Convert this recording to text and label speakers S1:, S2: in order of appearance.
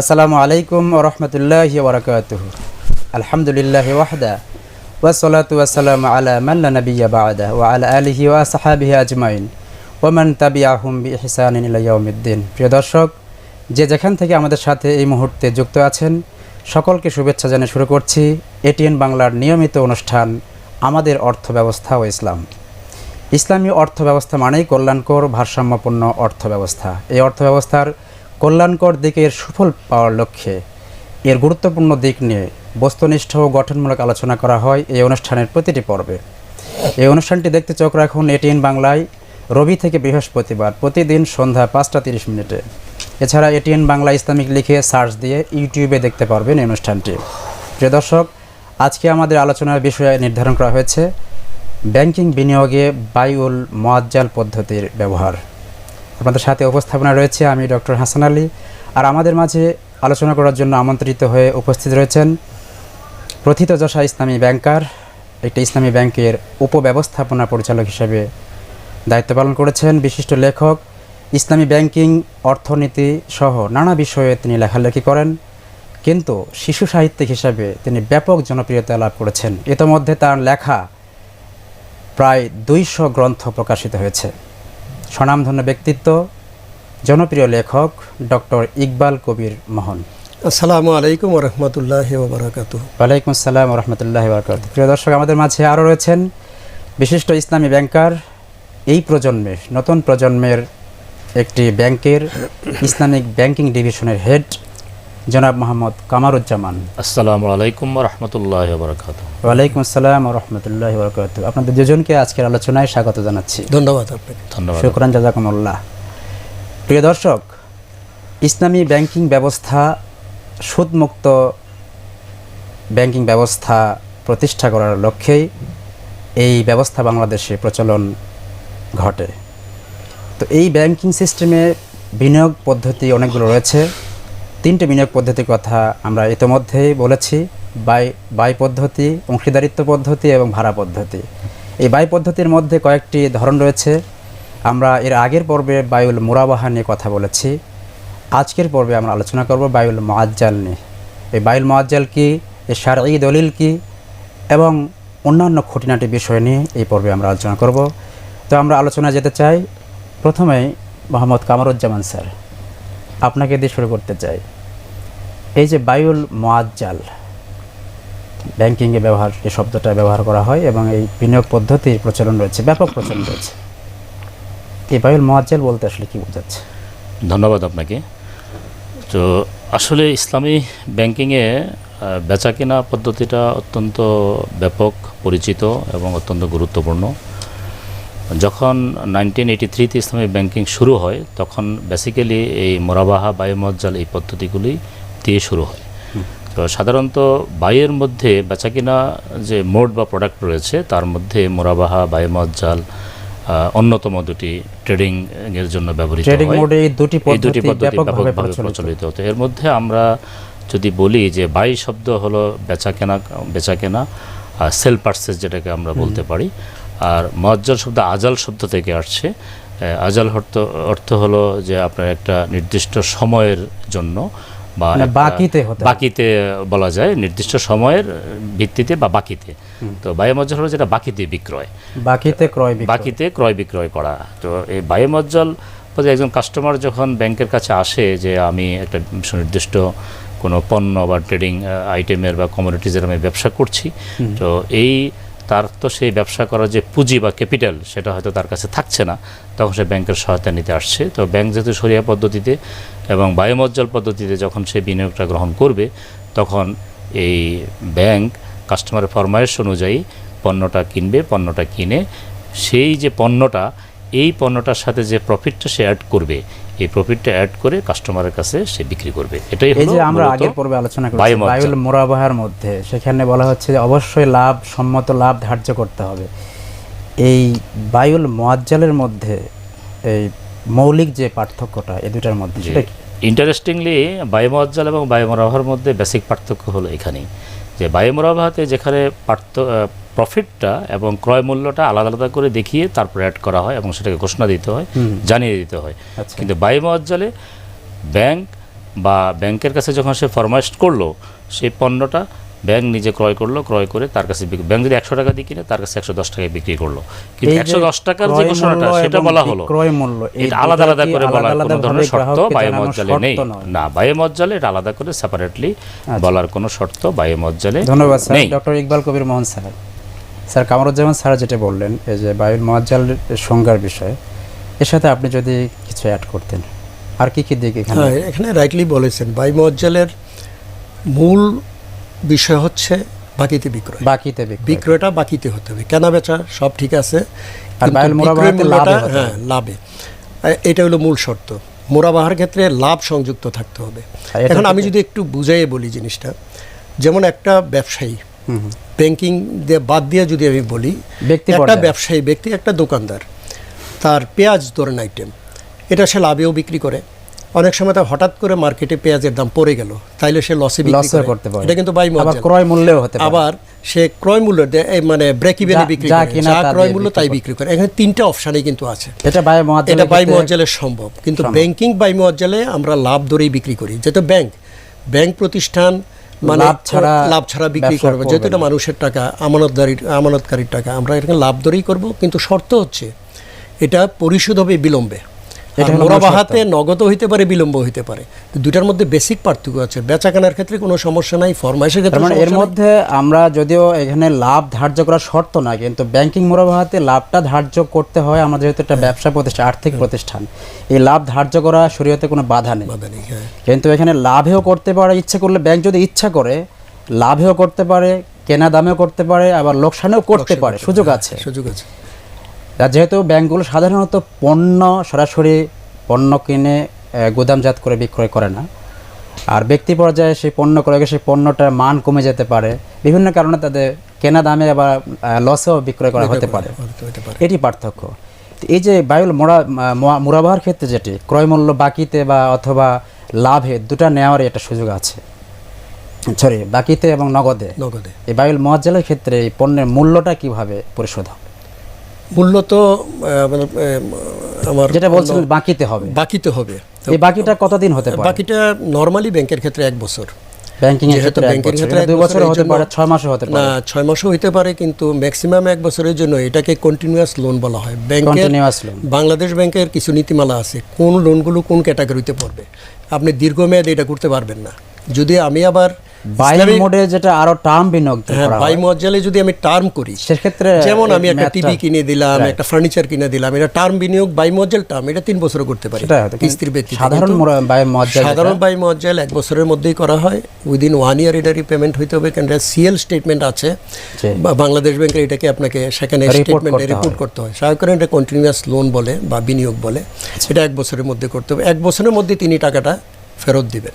S1: আসসালামু আলাইকুম ওরহমতুল্লাহ ওবরাকাতুহ আলহামদুলিল্লাহ ওয়াহদা ওয়াসসালাতু ওয়াসসালামু আলা মান লা নাবিয়্যা বা'দা, ওয়া আলা আলিহি ওয়া সাহাবিহি আজমাইন। ওয়া মান তাবিআহুম বিইহসানিন ইলা ইয়াউমিদ্দিন। প্রিয় দর্শক, যে যেখান থেকে আমাদের সাথে এই মুহূর্তে যুক্ত আছেন, সকলকে শুভেচ্ছা জানিয়ে শুরু করছি এটিএন বাংলার নিয়মিত অনুষ্ঠান, আমাদের অর্থব্যবস্থা ও ইসলাম। ইসলামী অর্থব্যবস্থা মানেই কল্যাণকর ভারসাম্যপূর্ণ অর্থব্যবস্থা। এই অর্থব্যবস্থার কল্যাণকর দিকের সুফল পাওয়ার লক্ষ্যে। এর গুরুত্বপূর্ণ দিক নিয়ে বস্তুনিষ্ঠ ও গঠনমূলক আলোচনা করা হয় এই অনুষ্ঠানের প্রতিটি পর্বে। এই অনুষ্ঠানটি দেখতে চোখ রাখুন এটিএন বাংলায় রবি থেকে বৃহস্পতিবার প্রতিদিন সন্ধ্যা পাঁচটা তিরিশ মিনিটে। এছাড়া এটিএন বাংলা ইসলামিক লিখে সার্চ দিয়ে ইউটিউবে দেখতে পারবেন এই অনুষ্ঠানটি। প্রিয় দর্শক, আজকে আমাদের আলোচনার বিষয়ে নির্ধারণ করা হয়েছে ব্যাংকিং বিনিয়োগে বায়ুল মোয়াজ্জাল পদ্ধতির ব্যবহার। আপনাদের সাথে উপস্থাপনা রয়েছে আমি ডক্টর হাসান আলী। আর আমাদের মাঝে আলোচনা করার জন্য আমন্ত্রিত হয়ে উপস্থিত রয়েছেন প্রথিতযশা ইসলামী ব্যাংকার, একটি ইসলামী ব্যাংকের উপব্যবস্থাপনা পরিচালক হিসেবে দায়িত্ব পালন করেছেন বিশিষ্ট লেখক, ইসলামী ব্যাংকিং, অর্থনীতি সহ নানা বিষয়ে তিনি লেখালেখি করেন, কিন্তু শিশু সাহিত্যিক হিসাবে তিনি ব্যাপক জনপ্রিয়তা লাভ করেছেন। ইতোমধ্যে তার লেখা প্রায় দুইশো গ্রন্থ প্রকাশিত হয়েছে। স্বনামধন্য ব্যক্তিত্ব জনপ্রিয় লেখক ডক্টর ইকবাল কবির মোহন।
S2: আসসালামু আলাইকুম রহমতুল্লাহ বারাকাত
S1: ওয়ালাইকুম আসসালাম রহমতুল্লাহ বারাকাত প্রিয় দর্শক আমাদের মাঝে আরও রয়েছেন বিশিষ্ট ইসলামী ব্যাংকার এই প্রজন্মের নতুন প্রজন্মের একটি ব্যাংকের ইসলামিক ব্যাংকিং ডিভিশনের হেড জনাব মোহাম্মদ কামারুজ্জামান।
S3: আসসালামু আলাইকুম রহমতুল্লাহ বরকাত
S1: ওয়ালাইকুম আসসালাম রহমতুল্লাহ বরকাত আপনাদের দুজনকে আজকের আলোচনায় স্বাগত জানাচ্ছি।
S2: ধন্যবাদ আপনাকে।
S3: ধন্যবাদ।
S1: শুক্রান জাজাকুমুল্লাহ। প্রিয় দর্শক ইসলামী ব্যাংকিং ব্যবস্থা সুদমুক্ত ব্যাংকিং ব্যবস্থা প্রতিষ্ঠা করার লক্ষ্যেই এই ব্যবস্থা বাংলাদেশে প্রচলন ঘটে। তো এই ব্যাংকিং সিস্টেমে বিনিয়োগ পদ্ধতি অনেকগুলো রয়েছে। তিনটে বিনিয়োগ পদ্ধতির কথা আমরা ইতোমধ্যেই বলেছি। বাই বাই পদ্ধতি, অংশীদারিত্ব পদ্ধতি এবং ভাড়া পদ্ধতি। এই বাই পদ্ধতির মধ্যে কয়েকটি ধরন রয়েছে। আমরা এর আগের পর্বে বায়ুল মুরাবাহা নিয়ে কথা বলেছি। আজকের পর্বে আমরা আলোচনা করব বায়ুল মোয়াজ্জাল নিয়ে। এই বায়ুল মোয়াজ্জাল কি? এর সারঈ দলিল কী? এবং অন্যান্য খুঁটিনাটি বিষয় নিয়ে এই পর্বে আমরা আলোচনা করব। তো আমরা আলোচনা যেতে চাই। প্রথমেই মোহাম্মদ কামরুজ্জামান স্যার, আপনাকে দিয়ে শুরু করতে চাই। এই যে বায়ুল মোয়াজ্জাল ব্যাংকিংয়ে ব্যবহার এই শব্দটা ব্যবহার করা হয় এবং এই বিনিয়োগ পদ্ধতির প্রচলন রয়েছে ব্যাপক প্রচলন রয়েছে। এই বায়ুল মোয়াজ্জাল বলতে আসলে কী বোঝাচ্ছে?
S3: ধন্যবাদ আপনাকে। তো আসলে ইসলামী ব্যাংকিংয়ে আহ, বেচাকেনা পদ্ধতিটা অত্যন্ত ব্যাপক পরিচিত এবং অত্যন্ত গুরুত্বপূর্ণ। যখন নাইনটিন এইটি থ্রিতে ইসলামী ব্যাংকিং শুরু হয় তখন বেসিক্যালি এই মোরাবাহা বায়ুমজ্জাল এই পদ্ধতিগুলি দিয়ে শুরু হয়। তো সাধারণত বাইয়ের মধ্যে বেচাকেনা যে মোড বা প্রোডাক্ট রয়েছে তার মধ্যে মোরাবাহা বায়ুমজ্জাল অন্যতম দুটি ট্রেডিং এর জন্য ব্যবহৃত
S1: ট্রেডিং মোডে এই দুটি পদ্ধতি ব্যাপকভাবে প্রচলিত।
S3: হতো এর মধ্যে আমরা যদি বলি যে বাই শব্দ হলো বেচা কেনা বেচা কেনা আর সেল পার্সেস যেটাকে আমরা বলতে পারি। আর মজ্জল শব্দ আজাল শব্দ থেকে আসছে। আজাল অর্থ অর্থ হলো যে আপনার একটা নির্দিষ্ট সময়ের জন্য বা
S1: মানে বাকিতে
S3: বাকিতে বলা যায় নির্দিষ্ট সময়ের ভিত্তিতে বা বাকিতে। তো বায়ুমজ্জল হলো যেটা বাকিতে বিক্রয়।
S1: বাকিতে ক্রয়
S3: বাকিতে ক্রয় বিক্রয় করা। তো এই বায়ুমজ্জল একজন কাস্টমার যখন ব্যাংকের কাছে আসে যে আমি একটা সুনির্দিষ্ট কোনো পণ্য বা ট্রেডিং আইটেমের বা কমোডিটিজের আমি ব্যবসা করছি তো এই তার তো সেই ব্যবসা করার যে পুঁজি বা ক্যাপিটাল, সেটা হয়তো তার কাছে থাকছে না। তখন সে ব্যাংকের সহায়তা নিতে আসছে। তো ব্যাংক যেহেতু সরিয়া পদ্ধতিতে এবং বায়ুমজ্জল পদ্ধতিতে যখন সে বিনিয়োগটা গ্রহণ করবে, তখন এই ব্যাংক কাস্টমারের ফরমায়েশ অনুযায়ী পণ্যটা কিনবে, পণ্যটা কিনে সেই যে পণ্যটা এই পণ্যটার সাথে যে প্রফিটটা সে অ্যাড করবে এই প্রফিটটা অ্যাড করে কাস্টমারের কাছে সে বিক্রি করবে। এটাই
S1: এই
S3: হলো
S1: যে আমরা আগের পর্বে আলোচনা করেছি। বায়ুল মুরাবাহার মধ্যে সেখানে বলা হচ্ছে যে অবশ্যই লাভ সম্মত লাভ ধার্য করতে হবে। এই বায়ুল মোয়াজ্জালের মধ্যে এই মৌলিক যে পার্থক্যটা এই দুটার মধ্যে সেটা
S3: ইন্টারেস্টিংলি বায়ুমজ্জাল এবং বায়ুমরাভার মধ্যে বেসিক পার্থক্য হলো এখানেই। যে বায়ুমরাভাতে যেখানে পার্থ প্রফিটটা এবং ক্রয় মূল্যটা আলাদা আলাদা করে দেখিয়ে তারপর অ্যাড করা হয় এবং সেটাকে ঘোষণা দিতে হয় জানিয়ে দিতে হয়।
S1: আচ্ছা।
S3: কিন্তু বায়ুমজ্জালে ব্যাংক বা ব্যাংকের কাছে যখন সে ফরমাইশ করল সেই পণ্যটা ব্যাংক নিজে ক্রয় করল ক্রয় করে তার কাছে ব্যাংক যদি একশো টাকা দিয়ে কিনে তার কাছে একশো দশ টাকায় বিক্রি করল। কিন্তু একশো দশ টাকার যে ঘোষণাটা সেটা বলা হলো।
S1: মূল্য
S3: এটা আলাদা আলাদা করে বলার
S1: আলাদা
S3: কোনো ধরনের শর্ত
S1: জানানোর
S3: বায়ুমজ্জালে নেই। না বায়ুমজ্জালে এটা আলাদা করে সেপারেটলি বলার কোনো শর্ত বায়ুমজ্জালে
S1: ধন্যবাদ sir. Doctor Iqbal Kabir Mohan sir. Sir Kamruzzaman sir যেটা বললেন এই যে বায়ুল মহাজাল সংজ্ঞার বিষয়ে এর সাথে আপনি যদি কিছু অ্যাড করতেন। আর কি কি দিক এখানে?
S2: হ্যাঁ এখানে রাইটলি বলেছেন বায়ু বায়ুমজ্জালের মূল বিষয় হচ্ছে বাকিতে বিক্রয়।
S1: বাকিতে
S2: বিক্রয়টা বাকিতে হতে হবে। কেনা বেচা সব ঠিক আছে
S1: আর বায়ুল মোরাবাহাতে লাভে
S2: হ্যাঁ লাভে। এটা হলো মূল শর্ত। মোরাবাহার ক্ষেত্রে লাভ সংযুক্ত থাকতে হবে। এখন আমি যদি একটু বুঝাইয়ে বলি জিনিসটা যেমন একটা ব্যবসায়ী। ব্যাংকিং বাদ দিয়ে যদি আমি বলি একটা ব্যবসায়ী ব্যক্তি একটা দোকানদার তার পেঁয়াজ ধরেন আইটেম এটা সে লাভেও বিক্রি করে। অনেক সময় তার হঠাৎ করে মার্কেটে পেঁয়াজের দাম পড়ে গেল তাইলে সে লসে বিক্রি
S1: করতে পারে।
S2: এটা কিন্তু বাই
S1: আবার ক্রয় মূল্যেও হতে পারে।
S2: আবার সে ক্রয় মূল্য মানে ব্রেক ইভেনে বিক্রি করে। যা ক্রয় মূল্য তাই বিক্রি করে। এখানে তিনটা অপশানই কিন্তু আছে।
S1: এটা বায়ু মহাজাল
S2: এটা বাই মজ্জালে সম্ভব। কিন্তু ব্যাংকিং বাই মজ্জালে আমরা লাভ ধরেই বিক্রি করি। যেহেতু ব্যাংক ব্যাংক প্রতিষ্ঠান মানে
S1: লাভ ছাড়া
S2: লাভ ছাড়া বিক্রি করবে যেহেতু এটা মানুষের টাকা আমানতদারির আমানতকারীর টাকা আমরা এটাকে লাভ ধরেই করব কিন্তু শর্ত হচ্ছে এটা পরিশোধ হবে বিলম্বে।
S1: এটা
S2: মোরাবাহাতে নগদ হইতে পারে বিলম্ব হইতে পারে। দুটার মধ্যে বেসিক পার্থক্য আছে। বেচা কেনার ক্ষেত্রে কোনো সমস্যা নাই ফরমাইশের ক্ষেত্রে
S1: মানে এর মধ্যে আমরা যদিও এখানে লাভ ধার্য করা শর্ত না কিন্তু ব্যাংকিং মুরাবাহাতে লাভটা ধার্য করতে হয় আমাদের যেহেতু একটা ব্যবসা প্রতিষ্ঠান আর্থিক প্রতিষ্ঠান। এই লাভ ধার্য করা শরীয়তে কোনো বাধা নেই।
S2: হ্যাঁ।
S1: কিন্তু এখানে লাভেও করতে পারে ইচ্ছে করলে ব্যাংক যদি ইচ্ছা করে লাভেও করতে পারে কেনা দামেও করতে পারে আবার লোকসানেও করতে পারে সুযোগ আছে।
S2: সুযোগ আছে।
S1: যেহেতু ব্যাংকগুলো সাধারণত পণ্য সরাসরি পণ্য কিনে গুদামজাত করে বিক্রয় করে না আর ব্যক্তি পর্যায়ে সেই পণ্য ক্রয় করে সেই পণ্যটার মান কমে যেতে পারে বিভিন্ন কারণে তাদের কেনা দামে আবার লসেও বিক্রয় করা হতে পারে। এটি পার্থক্য। এই যে বায়ুল মোড়া মুরাবাহার ক্ষেত্রে যেটি ক্রয় মূল্য বাকিতে বা অথবা লাভে দুটা নেওয়ারই একটা সুযোগ আছে। সরি বাকিতে এবং নগদে।
S2: নগদে।
S1: এই বায়ুল মহাজ্জালের ক্ষেত্রে এই পণ্যের মূল্যটা কীভাবে পরিশোধ হবে
S2: মূল্য তো মানে, আমার
S1: যেটা বলছিলেন বাকিতে হবে।
S2: বাকিতে হবে।
S1: এই বাকিটা কতদিন হতে পারে?
S2: বাকিটা নর্মালি ব্যাংকের ক্ষেত্রে এক বছর।
S1: ব্যাংকিং এর ক্ষেত্রে
S2: ব্যাংকের ক্ষেত্রে
S1: দুই বছর হতে পারে ছয় মাসও হতে
S2: না
S1: পারে
S2: ছয় মাসও হইতে পারে কিন্তু ম্যাক্সিমাম এক বছরের জন্য এটাকে কন্টিনিউয়াস লোন বলা হয়। ব্যাংকের বাংলাদেশ ব্যাংকের কিছু নীতিমালা আছে কোন লোনগুলো কোন ক্যাটাগরিতে পড়বে। আপনি দীর্ঘমেয়াদে এটা করতে পারবেন না। যদি আমি আবার
S1: বাইরের মোডে যেটা আরও টার্ম বিনিয়োগ
S2: হ্যাঁ
S1: করা
S2: বাই মজ্জালে যদি আমি টার্ম করি
S1: সেক্ষেত্রে
S2: যেমন আমি একটা টিভি কিনে দিলাম একটা ফার্নিচার কিনে দিলাম এটা টার্ম বিনিয়োগ বাই মজ্জাল টার্ম এটা তিন বছরও করতে পারি। কিস্তির ব্যক্তি
S1: সাধারণ
S2: বাই মজ্জাল এক বছরের মধ্যেই করা হয়। উইদিন ওয়ান ইয়ার হইতে হবে কারণ সিএল স্টেটমেন্ট আছে। বাংলাদেশ ব্যাংকের এটাকে আপনাকে সেখানে
S1: করতে হয়।
S2: এটা কন্টিনিউয়াস লোন বলে বা বিনিয়োগ বলে। সেটা এক বছরের মধ্যে করতে হবে। এক বছরের মধ্যে তিনি টাকাটা ফেরত দিবেন।